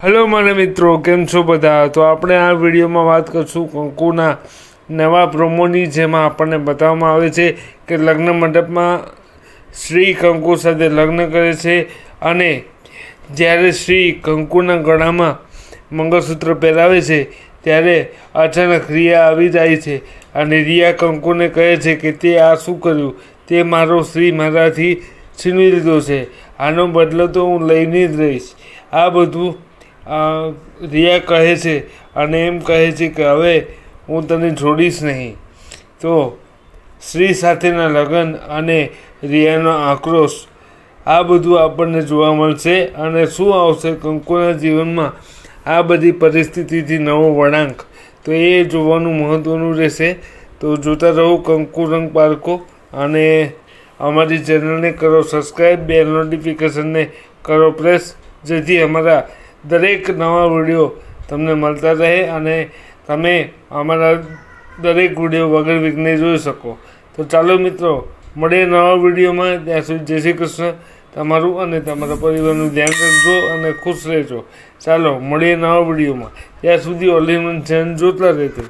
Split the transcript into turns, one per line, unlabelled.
Hello મારા મિત્રો, કેમ છો બધા? તો આપણે આ વિડીયોમાં વાત કરશું કંકુના નવા પ્રોમોની, જેમાં આપણને બતાવવામાં આવે છે કે લગ્ન મંડપમાં શ્રી કંકુ સાથે લગ્ન કરે છે અને જ્યારે શ્રી કંકુના ગળામાં મંગળસૂત્ર પહેરાવે છે, ત્યારે અચાનક રિયા આવી જાય છે અને રિયા કંકુને કહે છે કે તે આ શું કર્યું? તે મારો શ્રી મારાથી છીનવી લીધો છે. આનો બદલો તો હું લઈને જ રહીશ. આ બધું રિયા કહે છે અને એમ કહે છે કે હવે હું તને છોડીશ નહીં. તો શ્રી સાથેના લગ્ન અને રિયાનો આક્રોશ, આ બધું આપણને જોવા મળશે અને શું આવશે કંકુના જીવનમાં આ બધી પરિસ્થિતિથી નવો વળાંક. તો એ જોવાનું મહત્ત્વનું રહેશે. તો જોતા રહો કંકુ રંગ પારકો અને અમારી ચેનલને કરો સબસ્ક્રાઈબ બે નોટિફિકેશનને કરો પ્રેસ. જેથી અમારા દરેક નવા વીડિયો તમને મળતા રહે અને તમે અમારા દરેક વીડિયો વગર વિઘ્ને જોઈ શકો. તો ચાલો મિત્રો, મળીએ નવા વિડીયોમાં. ત્યાં સુધી જય શ્રી કૃષ્ણ. તમારું અને તમારા પરિવારનું ધ્યાન રાખજો અને ખુશ રહેજો. ચાલો, મળીએ નવા વિડીયોમાં. ત્યાં સુધી ઓલિમન ચેનલ જોતા રહેજો.